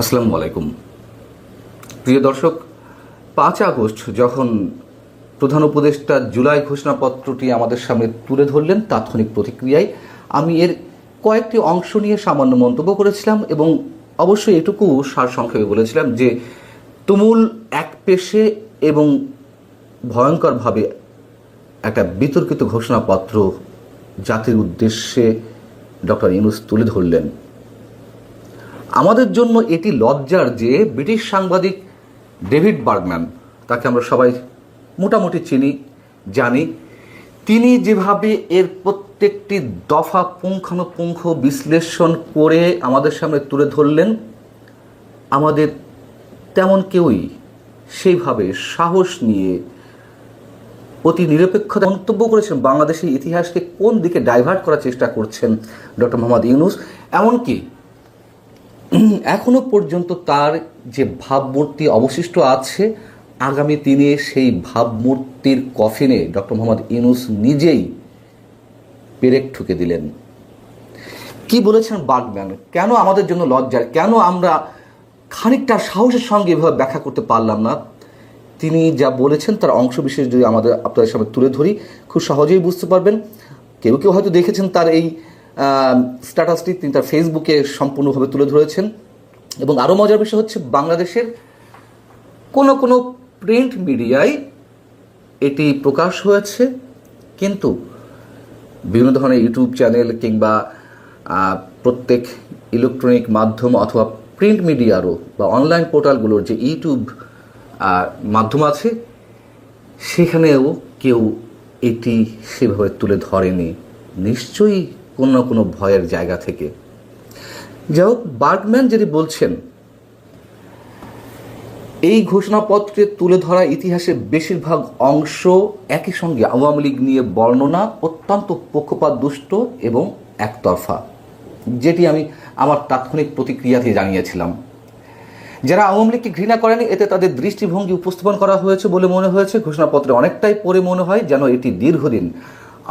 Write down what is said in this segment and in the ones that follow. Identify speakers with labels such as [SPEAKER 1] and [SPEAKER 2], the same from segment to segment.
[SPEAKER 1] আসসালামু আলাইকুম। প্রিয় দর্শক, পাঁচ আগস্ট যখন প্রধান উপদেষ্টা জুলাই ঘোষণাপত্রটি আমাদের সামনে তুলে ধরলেন তাৎক্ষণিক প্রতিক্রিয়ায়, আমি এর কয়েকটি অংশ নিয়ে সামান্য মন্তব্য করেছিলাম এবং অবশ্যই এটুকু সারসংক্ষেপে বলেছিলাম যে তুমুল এক পেশে এবং ভয়ঙ্করভাবে একটা বিতর্কিত ঘোষণাপত্র জাতির উদ্দেশ্যে ডক্টর ইউনুস তুলে ধরলেন। আমাদের জন্য এটি লজ্জার যে ব্রিটিশ সাংবাদিক ডেভিড বার্গম্যান, তাকে আমরা সবাই মোটামুটি চিনি, জানি, তিনি যেভাবে এর প্রত্যেকটি দফা পুঙ্খানুপুঙ্খ বিশ্লেষণ করে আমাদের সামনে তুলে ধরলেন, আমাদের তেমন কেউই সেইভাবে সাহস নিয়ে অতি নিরপেক্ষতা মন্তব্য করেছেন। বাংলাদেশের ইতিহাসকে কোন দিকে ডাইভার্ট করার চেষ্টা করছেন ডক্টর মোহাম্মদ ইউনুস? এমনকি এখনও পর্যন্ত তার যে ভাবমূর্তি অবশিষ্ট আছে, আগামী দিনে সেই ভাবমূর্তির কফিনে ডক্টর মোহাম্মদ ইউনুস নিজেই পেরেক ঠুকে দিলেন। কি বলেছেন বাগম্যান? কেন আমাদের জন্য লজ্জার? কেন আমরা খানিকটা সাহসের সঙ্গে এভাবে ব্যাখ্যা করতে পারলাম না? তিনি যা বলেছেন তার অংশ বিশেষ যদি আমাদের আপনাদের সামনে তুলে ধরি, খুব সহজেই বুঝতে পারবেন। কেউ কেউ হয়তো দেখেছেন তার এই স্ট্যাটাসটি তিনি তার ফেসবুকে সম্পূর্ণভাবে তুলে ধরেছেন। এবং আরও মজার বিষয় হচ্ছে বাংলাদেশের কোনো কোনো প্রিন্ট মিডিয়ায় এটি প্রকাশ হয়েছে। কিন্তু বিভিন্ন ধরনের ইউটিউব চ্যানেল কিংবা প্রত্যেক ইলেকট্রনিক মাধ্যম অথবা প্রিন্ট মিডিয়ারও বা অনলাইন পোর্টালগুলোর যে ইউটিউব মাধ্যম আছে, সেখানেও কেউ এটি সেভাবে তুলে ধরেনি। নিশ্চয়ই কোনো না কোনো ভয়ের জায়গা থেকে। যাই হোক, বার্গম্যান যদি বলছেন, এই ঘোষণাপত্রে তুলে ধরা ইতিহাসের বেশিরভাগ অংশ একই সঙ্গে আওয়ামী লীগ নিয়ে বর্ণনা, অত্যন্ত পক্ষপাত দুষ্ট এবং একতরফা, যেটি আমি আমার তাৎক্ষণিক প্রতিক্রিয়াতে জানিয়েছিলাম। যারা আওয়ামী লীগকে ঘৃণা করেনি, এতে তাদের দৃষ্টিভঙ্গি উপস্থাপন করা হয়েছে বলে মনে হয়েছে। ঘোষণাপত্রে অনেকটাই পরে মনে হয় যেন এটি দীর্ঘদিন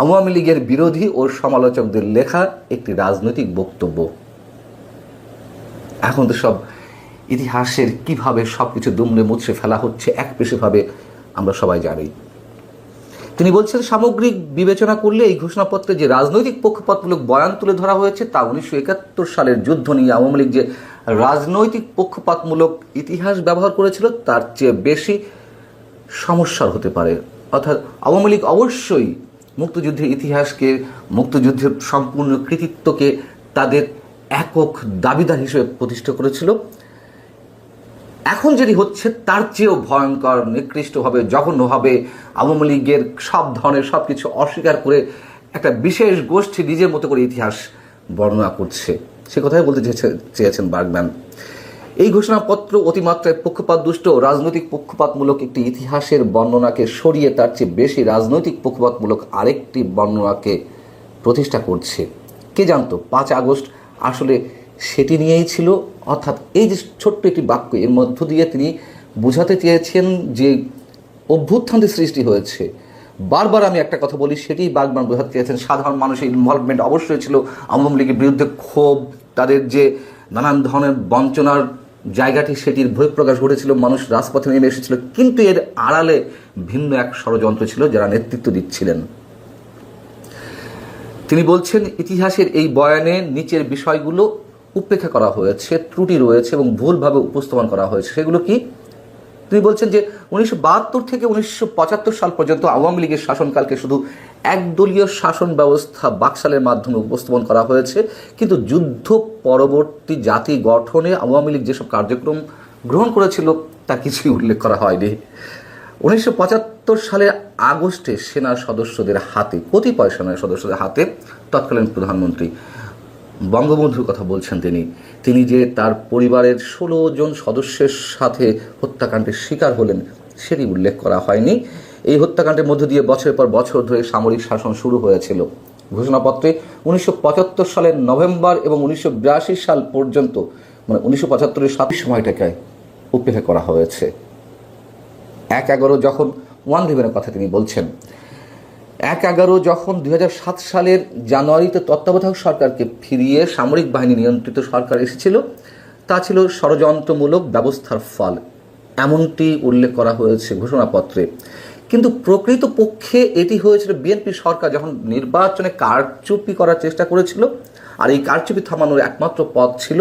[SPEAKER 1] আওয়ামী লীগের বিরোধী ও সমালোচকদের লেখা একটি রাজনৈতিক বক্তব্য। এখন তো সব ইতিহাসের কীভাবে সব কিছু দুমড়ে মুচড়ে ফেলা হচ্ছে, এক পেশেভাবে আমরা সবাই জানি। তিনি বলছেন, সামগ্রিক বিবেচনা করলে এই ঘোষণাপত্রে যে রাজনৈতিক পক্ষপাতমূলক বয়ান তুলে ধরা হয়েছে তা উনিশশো একাত্তর সালের যুদ্ধ নিয়ে আওয়ামী লীগ যে রাজনৈতিক পক্ষপাতমূলক ইতিহাস ব্যবহার করেছিল, তার চেয়ে বেশি সমস্যার হতে পারে। অর্থাৎ আওয়ামী লীগ অবশ্যই মুক্তিযুদ্ধের ইতিহাসকে, মুক্তিযুদ্ধের সম্পূর্ণ কৃতিত্বকে তাদের একক দাবিদার হিসেবে প্রতিষ্ঠা করেছিল। এখন যেটি হচ্ছে, তার চেয়েও ভয়ঙ্কর নিকৃষ্ট নিকৃষ্টভাবে, জঘন্যভাবে আওয়ামী লীগের সব ধরনের সব কিছু অস্বীকার করে একটা বিশেষ গোষ্ঠী নিজের মতো করে ইতিহাস বর্ণনা করছে। সে কথাই বলতে চেয়েছে- চেয়েছেন বার্গম্যান এই ঘোষণাপত্র অতিমাত্রায় পক্ষপাত, দুষ্ট রাজনৈতিক পক্ষপাতমূলক একটি ইতিহাসের বর্ণনাকে সরিয়ে তার চেয়ে বেশি রাজনৈতিক পক্ষপাতমূলক আরেকটি বর্ণনাকে প্রতিষ্ঠা করছে। কে জানতো, পাঁচ আগস্ট আসলে সেটি নিয়েই ছিল? অর্থাৎ এই যে ছোট্ট একটি বাক্য, এর মধ্য দিয়ে তিনি বোঝাতে চেয়েছেন যে অভ্যুত্থানের সৃষ্টি হয়েছে। বারবার আমি একটা কথা বলি সেটি বাগবান বোঝাতে চেয়েছেন। সাধারণ মানুষের ইনভলভমেন্ট অবশ্যই ছিল। আওয়ামী লীগের বিরুদ্ধে ক্ষোভ, তাদের যে নানান ধরনের বঞ্চনার জায়গাটি সেটির বহিঃপ্রকাশ ঘটেছিল, মানুষ রাজপথে নেমে এসেছিল, কিন্তু এর আড়ালে ভিন্ন এক ষড়যন্ত্র ছিল যারা নেতৃত্ব দিচ্ছিলেন। তিনি বলছেন, ইতিহাসের এই বয়ানে নিচের বিষয়গুলো উপেক্ষা করা হয়েছে, ত্রুটি রয়েছে এবং ভুলভাবে উপস্থাপন করা হয়েছে। সেগুলো কি? তিনি বলছেন যে উনিশশো বাহাত্তর থেকে উনিশশো পঁচাত্তর সাল পর্যন্ত আওয়ামী লীগের শাসনকালকে শুধু একদলীয় শাসন ব্যবস্থা বাকশালের মাধ্যমে উপস্থাপন করা হয়েছে। কিন্তু যুদ্ধ পরবর্তী জাতি গঠনে আওয়ামী লীগ যেসব কার্যক্রম গ্রহণ করেছিল, তা কিছুই উল্লেখ করা হয়নি। উনিশশো পঁচাত্তর সালের আগস্টে সেনা সদস্যদের হাতে, কতিপয় সেনা সদস্যদের হাতে তৎকালীন প্রধানমন্ত্রী বঙ্গবন্ধুর কথা বলছেন তিনি। তিনি যে তার পরিবারের ষোলো জন সদস্যের সাথে হত্যাকাণ্ডের শিকার হলেন, সেটি উল্লেখ করা হয়নি। এই হত্যাকাণ্ডের মধ্য দিয়ে বছরের পর বছর ধরে সামরিক শাসন শুরু হয়েছিল। ঘোষণাপত্রে উনিশশো পঁচাত্তর সালের নভেম্বর এবং উনিশশো বিরাশি সাল পর্যন্ত মানে উনিশশো পঁচাত্তরের সাত সময়টাকে উপেক্ষা করা হয়েছে। এক এগারো যখন ওয়ান রিভেনের কথা তিনি বলছেন, এক এগারো যখন দুই হাজার সাত সালের জানুয়ারিতে তত্ত্বাবধায়ক সরকারকে ফিরিয়ে সামরিক বাহিনী নিয়ন্ত্রিত সরকার এসেছিল, তা ছিল ষড়যন্ত্রমূলক ব্যবস্থার ফল। এমনটি উল্লেখ করা হয়েছে ঘোষণাপত্রে। কিন্তু প্রকৃত পক্ষে এটি হয়েছিল বিএনপি সরকার যখন নির্বাচনে কারচুপি করার চেষ্টা করেছিল, আর এই কারচুপি থামানোর একমাত্র পথ ছিল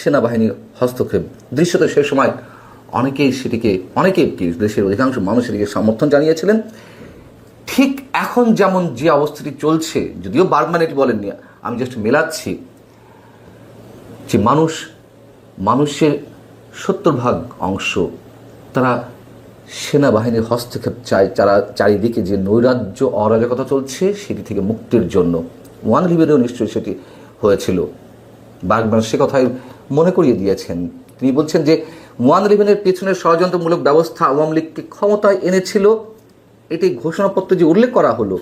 [SPEAKER 1] সেনাবাহিনীর হস্তক্ষেপ। দৃশ্যত সেই সময় অনেকেই সেটিকে, অনেকেই দেশের অধিকাংশ মানুষ এটিকে সমর্থন জানিয়েছিলেন। ঠিক এখন যেমন যে অবস্থাটি চলছে, যদিও বার্গম্যান এটি বলেননি, আমি জাস্ট মেলাচ্ছি যে মানুষ, মানুষের সত্তর ভাগ অংশ তারা সেনাবাহিনীর হস্তক্ষেপ চায় যারা চারিদিকে যে নৈরাজ্য অরাজকতা চলছে, সেটি থেকে মুক্তির জন্য। ওয়ান লিভেরও নিশ্চয়ই সেটি হয়েছিল। বাগবান সে কথাই মনে করিয়ে দিয়েছেন। তিনি বলছেন যে, ওয়ান লিভেনের পেছনের ষড়যন্ত্রমূলক ব্যবস্থা আওয়ামী লীগকে ক্ষমতায় এনেছিল। এটি ঘোষণাপত্র যে উল্লেখ করা হলো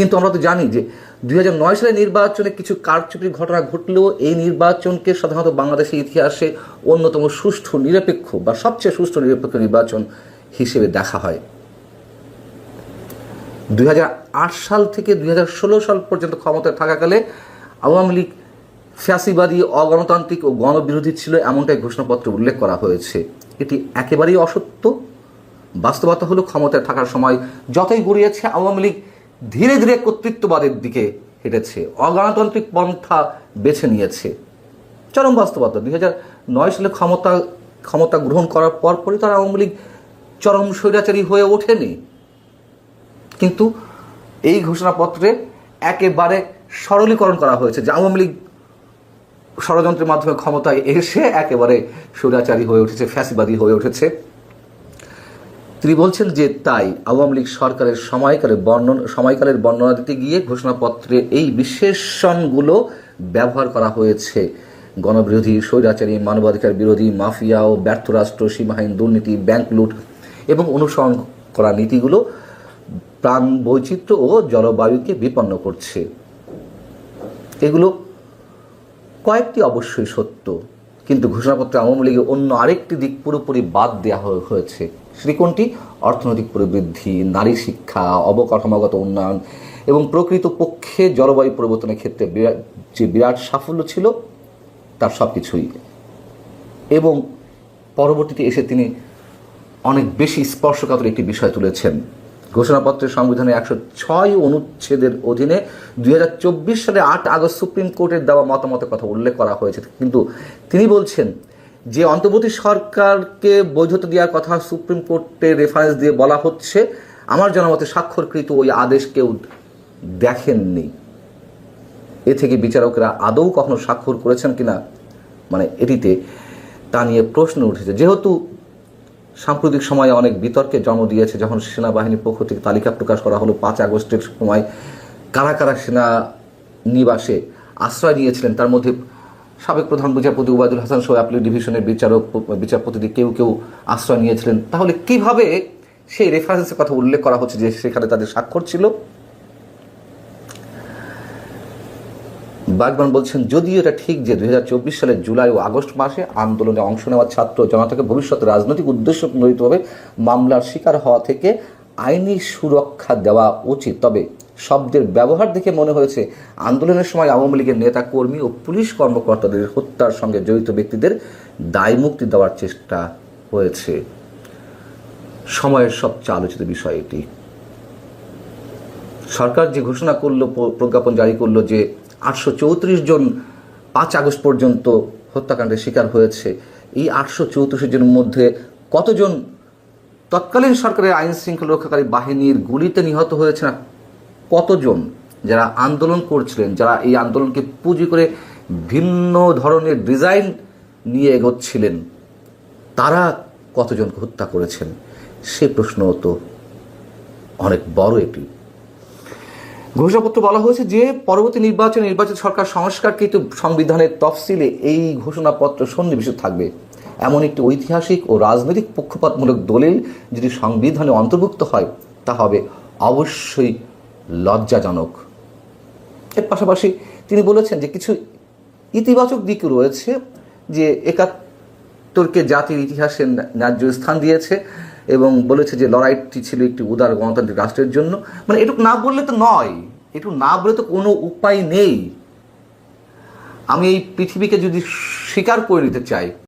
[SPEAKER 1] কিন্তু আমরা তো জানি যে দুই নয় সালে নির্বাচনে কিছু কারচুপির ঘটনা ঘটলেও এই নির্বাচনকে সাধারণত বাংলাদেশের ইতিহাসে অন্যতম সুষ্ঠু, নিরপেক্ষ বা সবচেয়ে সুষ্ঠু, নিরপেক্ষ নির্বাচন হিসেবে দেখা হয়। দুই হাজার আট সাল থেকে দুই সাল পর্যন্ত ক্ষমতায় থাকাকালে আওয়ামী লীগ ফ্যাসিবাদী, অগণতান্ত্রিক ও গণবিরোধী ছিল এমনটাই ঘোষণাপত্রে উল্লেখ করা হয়েছে। এটি একেবারেই অসত্য। বাস্তবতা হলো ক্ষমতায় থাকার সময় যতই গড়িয়েছে আওয়ামী লীগ ধীরে ধীরে কর্তৃত্ববাদের দিকে হেঁটেছে। অগণতান্ত্রিক পন্থা বেছে নিয়েছে। চরম বাস্তবতা। দুই হাজার নয় সালে ক্ষমতা ক্ষমতা গ্রহণ করার পরপরই তারা আওয়ামী লীগ চরম স্বৈরাচারী হয়ে ওঠেনি। কিন্তু এই ঘোষণাপত্রে একেবারে সরলীকরণ করা হয়েছে যে আওয়ামী লীগ ষড়যন্ত্রের মাধ্যমে ক্ষমতায় এসে একেবারে স্বৈরাচারী হয়ে উঠেছে, ফ্যাসিবাদী হয়ে উঠেছে। তিনি বলছেন যে তাই আওয়ামী লীগ সরকারের সময়কালে বর্ণনা, সময়কালের বর্ণনা দিতে গিয়ে ঘোষণাপত্রে এই বিশেষণগুলো ব্যবহার করা হয়েছে। গণবিরোধী, স্বৈরাচারী, মানবাধিকার বিরোধী, মাফিয়া ও ব্যর্থ রাষ্ট্র, সীমাহীন দুর্নীতি, ব্যাংক লুট এবং অনুসরণ করা নীতিগুলো প্রাণ বৈচিত্র্য ও জলবায়ুকে বিপন্ন করছে। এগুলো কয়েকটি অবশ্যই সত্য। কিন্তু ঘোষণাপত্রে আওয়ামী লীগের অন্য আরেকটি দিক পুরোপুরি বাদ দেওয়া হয়েছে। সেটি কোনটি? অর্থনৈতিক প্রবৃদ্ধি, নারী শিক্ষা, অবকাঠামোগত উন্নয়ন এবং প্রকৃত পক্ষে জলবায়ু পরিবর্তনের ক্ষেত্রে বিরাট, যে বিরাট সাফল্য ছিল, তার সব কিছুই এবং পরবর্তীতে এসে তিনি অনেক বেশি স্পর্শকাতর একটি বিষয় তুলেছেন। ঘোষণাপত্রের সংবিধানের একশো ছয় অনুচ্ছেদের অধীনে দুই সালে আট আগস্ট সুপ্রিম কোর্টের দেওয়া মতামতের কথা উল্লেখ করা হয়েছে। কিন্তু তিনি বলছেন যে অন্তর্বর্তী সরকারকে বৈধতা দেওয়ার কথা সুপ্রিম কোর্টে রেফারেন্স দিয়ে বলা হচ্ছে, আমার জানামতে স্বাক্ষরকৃত ওই আদেশ কেউ দেখেননি। এ থেকে বিচারকরা আদৌ কখনো স্বাক্ষর করেছেন কিনা মানে এটিতে তা নিয়ে প্রশ্ন উঠেছে। যেহেতু সাম্প্রতিক সময়ে অনেক বিতর্কে জন্ম দিয়েছে যখন সেনাবাহিনীর পক্ষ থেকে তালিকা প্রকাশ করা হলো পাঁচ আগস্টের সময় কারা কারা সেনা নিবাসে আশ্রয় নিয়েছিলেন। তার মধ্যে সাবেক প্রধান বিচারপতি ওবায়দুল হাসান সহ আপিল ডিভিশনের বিচারক বিচারপতিদের কেউ কেউ আশ্রয় নিয়েছিলেন। তাহলে কীভাবে সেই রেফারেন্সের কথা উল্লেখ করা হচ্ছে যে সেখানে তাদের স্বাক্ষর ছিল? বাগবান বলছেন, যদিও এটা ঠিক যে দুই হাজার চব্বিশ সালের জুলাই ও আগস্ট মাসে আন্দোলনে অংশ নেওয়া ছাত্র জনতাকে ভবিষ্যতে রাজনৈতিক উদ্দেশ্য প্রণোদিতভাবে মামলার শিকার হওয়া থেকে আইনি সুরক্ষা দেওয়া উচিত। তবে শব্দের ব্যবহার দেখে মনে হয়েছে, আন্দোলনের সময় আওয়ামী লীগের নেতা কর্মী ও পুলিশ কর্মকর্তাদের হত্যার সঙ্গে জড়িত ব্যক্তিদের দায়মুক্তি দেওয়ার চেষ্টা হয়েছে। সময়ের সবচেয়ে আলোচিত বিষয় এটি। সরকার যে ঘোষণা করল প্রজ্ঞাপন জারি করল যে আটশো চৌত্রিশ জন পাঁচ আগস্ট পর্যন্ত হত্যাকাণ্ডের শিকার হয়েছে। এই আটশো চৌত্রিশ জনের মধ্যে কতজন তৎকালীন সরকারের আইন শৃঙ্খলা রক্ষাকারী বাহিনীর গুলিতে নিহত হয়েছে না কতজন যারা আন্দোলন করছিলেন, যারা এই আন্দোলনকে পুঁজি করে ভিন্ন ধরনের ডিজাইন নিয়ে এগোচ্ছিলেন, তারা কতজনকে হত্যা করেছেন? সে প্রশ্ন তো অনেক বড় এটি ঘোষণাপত্র বলা হয়েছে যে পরবর্তী নির্বাচন নির্বাচিত সরকার সংস্কারকৃত সংবিধানের তফসিলে এই ঘোষণাপত্র সন্নিবেশিত থাকবে। এমন একটি ঐতিহাসিক ও রাজনৈতিক পক্ষপাতমূলক দলিল যদি সংবিধানে অন্তর্ভুক্ত হয়, তা হবে অবশ্যই লজ্জাজনক। এর পাশাপাশি তিনি বলেছেন যে কিছু ইতিবাচক দিক রয়েছে যে একাত্তরকে জাতির ইতিহাসে ন্যায্য স্থান দিয়েছে। এবং বলেছে যে লড়াইটি ছিল একটি উদার গণতান্ত্রিক রাষ্ট্রের জন্য। মানে এটুকু না বললে তো নয়, এটুকু না বলে তো কোনো উপায় নেই। আমি এই পৃথিবীকে যদি স্বীকার করে নিতে চাই